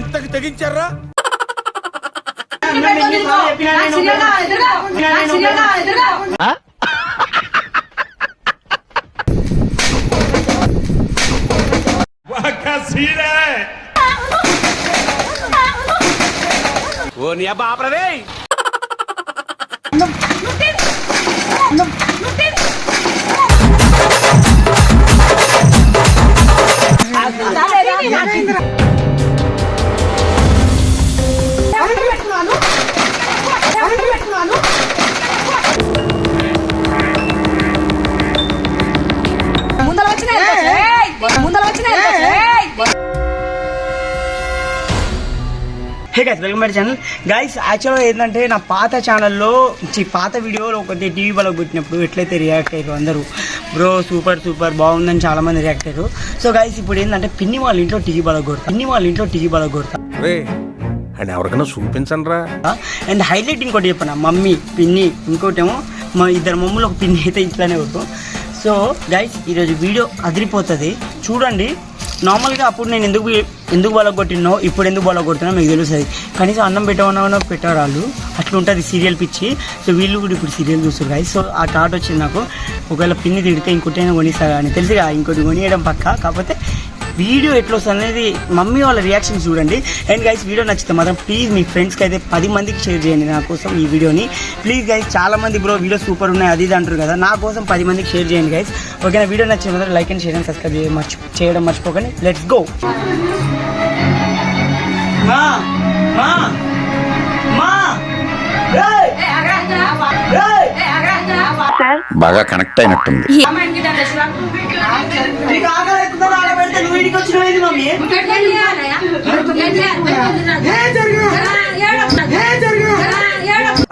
ఎంతకు తెగించారా? ఓ నీ అబ్బా ఆపరదే. ముందర hey guys welcome my channel guys యాక్చువల్గా ఏంటంటే నా పాత ఛానల్లో పాత వీడియోలో ఒకటి టీవీ వాళ్ళకి పెట్టినప్పుడు ఎట్లయితే రియాక్ట్ అయ్యారు అందరూ. బ్రో సూపర్ సూపర్ బాగుందని చాలా మంది రియాక్ట్ అయ్యారు సో గైస్ ఇప్పుడు ఏంటంటే పిన్ని వాళ్ళ ఇంట్లో టీవీ వాళ్ళకి కొడతా. పిన్ని వాళ్ళ ఇంట్లో టీవీ వాళ్ళకి కొడతా. అని ఎవరికైనా చూపించండి రా అండ్ హైలైట్ ఇంకోటి చెప్పనా? మమ్మీ పిన్ని ఇంకోటేమో మా ఇద్దరు మమ్మీలు ఒక పిన్ని అయితే ఇట్లానే కొడుతూ. సో గైస్ ఈరోజు వీడియో అదిరిపోతుంది. చూడండి నార్మల్గా అప్పుడు నేను ఎందుకు ఎందుకు వాళ్ళకి కొట్టినో ఇప్పుడు ఎందుకు వాళ్ళకి కొడుతున్నా మీకు తెలుస్తుంది. కనీసం అన్నం పెట్టమన్నా పెట్టారు వాళ్ళు అట్లా ఉంటుంది సీరియల్ పిచ్చి. సో వీళ్ళు కూడా ఇప్పుడు సీరియల్ చూస్తారు కానీ సో ఆ థాట్ వచ్చింది నాకు. ఒకవేళ పిన్ని తిడితే ఇంకోటైనా కొనిస్తా అని. తెలుసుగా ఇంకోటి కొనియడం పక్క? కాకపోతే వీడియో ఎట్లా వస్తుంది అనేది మమ్మీ వాళ్ళ రియాక్షన్ చూడండి. అండ్ గైస్ వీడియో నచ్చితే మాత్రం ప్లీజ్ మీ ఫ్రెండ్స్కి అయితే పది మందికి షేర్ చేయండి నా కోసం ఈ వీడియోని. ప్లీజ్ గైస్ చాలా మంది బ్రో వీడియో సూపర్ ఉన్నాయి అది ఇది అంటారు కదా. నా కోసం పది మందికి షేర్ చేయండి గైస్ ఓకేనా వీడియో నచ్చిన మాత్రం like and share and subscribe చేయడం మర్చి చేయడం మర్చిపోకండి. లెట్స్ గో మా మా మా. ఏయ్! ఏయ్! బాగా కనెక్ట్ అయినట్టుంది నీకు ఆకలి అవుతుందో ఆడ ఏంది మమ్మీ?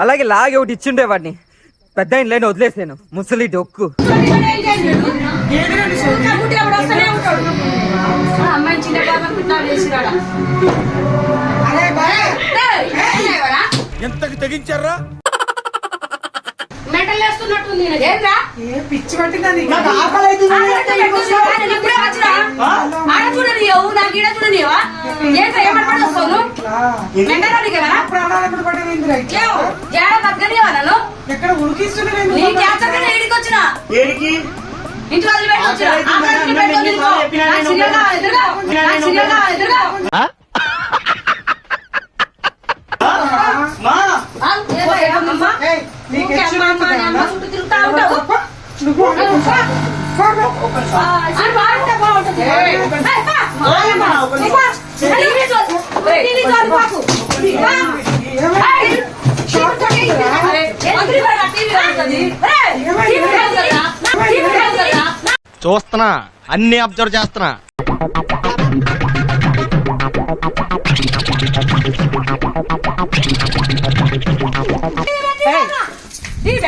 అలాగే లాగే ఒకటి ఇచ్చిండే వాడిని. పెద్ద ఆయన లేని వదిలేసాను ముసలి డొక్కు. ఎంతకు తెగించారా? మెటల్ వేస్తున్నట్టుంది ఏంద్రా పిచ్చి పట్టిందని. నాకు ఈడ వస్తావు జాడ నన్ను? ఎక్కడ నీ ఈడికి వచ్చిన? ఏడికి? ఇంటి వదిలి పెట్టి వచ్చిన? ఆకలి ఆకలి అవుతుంది పెట్టి మేడం, వదిలిపో. చెప్పినా నాకు నేను సీరియల్ కావాలి, ఎదురుగా. నాకు సీరియల్ కావాలి, ఎదురుగా. మా? ఆ, ఏదో ఏమమ్మా? నీకు చూస్తున్నా అన్ని అబ్జర్వ్ చేస్తున్నా. టీవీ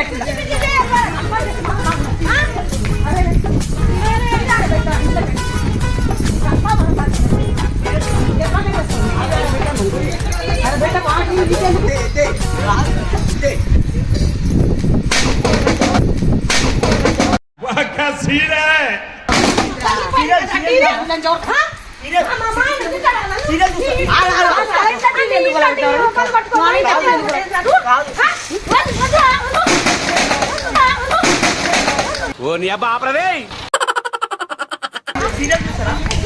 పెట్టిందా? ఓ నీ అబ్బా ఆపరదే చూస్తావు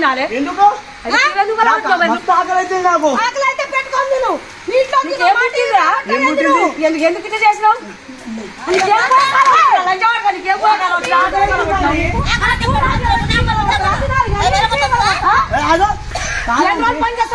తినాలి? ఎందుకు? నాకు ఆకలి అయితే పెట్టుకొని పుట్టింది? ఎందుకు ఎందుకు ఇట్లా చేసినావు? పని చేసి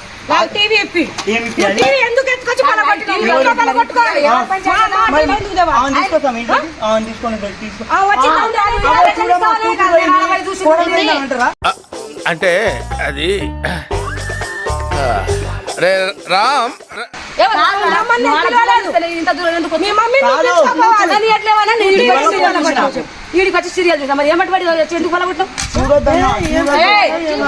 అంటే అది రే రామ్ ఈడికి వచ్చి సీరియల్ చూసాం మరి ఏమంటే ఎందుకు పలగొట్టాం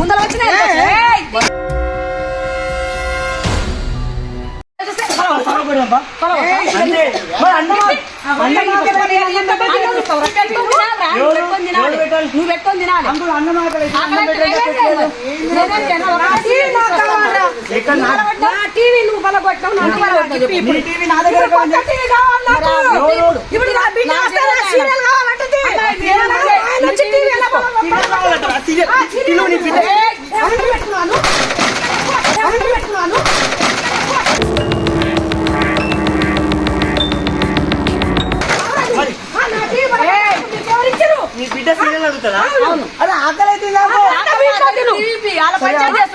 ముందర వచ్చిన నువ్వు పెట్టుకొని తినాలి టీవీ నువ్వు పలగొట్టావు టీవీ నా దగ్గర ఇప్పుడు సీరియల్ కావాలంటే టీవీ ఎలా పలగొట్టావు పెట్టుకున్నాను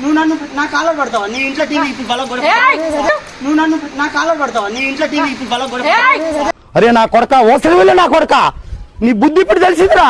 నువ్వు నన్ను నా కాలర్ పడతావు నీ ఇంట్లో టీవీ ఇప్పుడు బలం నువ్వు నన్ను నా కాలర్ పడతావు నీ ఇంట్లో టీవీ ఇప్పుడు బలం అరే నా కొడక ఓసరి వెళ్ళి నా కొడక నీ బుద్ధి ఇప్పుడు తెలిసిందిరా